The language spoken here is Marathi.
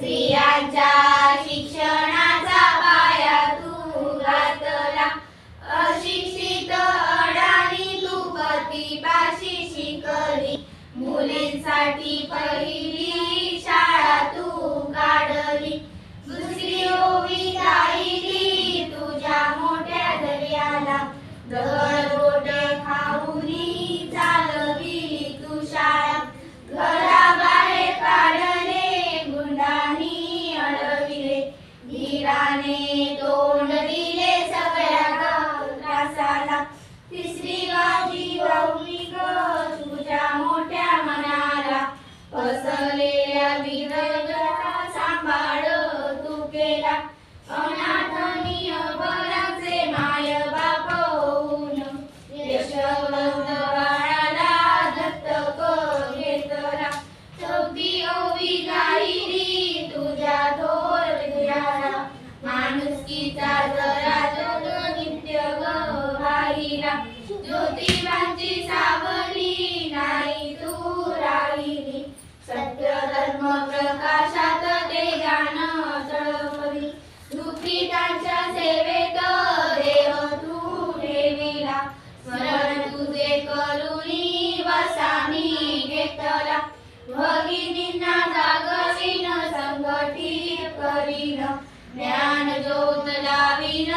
स्त्रियांच्या शिक्षणाचा पाया तू घातला. अशिक्षित अडाणी तू प्रतिपाशी शिकली. मुलींसाठी पहिली शाळा तू काढली. दुसरी ओवी गायली तुझ्या मोठ्या दर्याला. धीराने तोंड दिले सगळ्या त्रासाला तिसरी माणुसकीचा जरा जग नित्य ग ज्योतिबांची ज्ञान ज्योत लावीन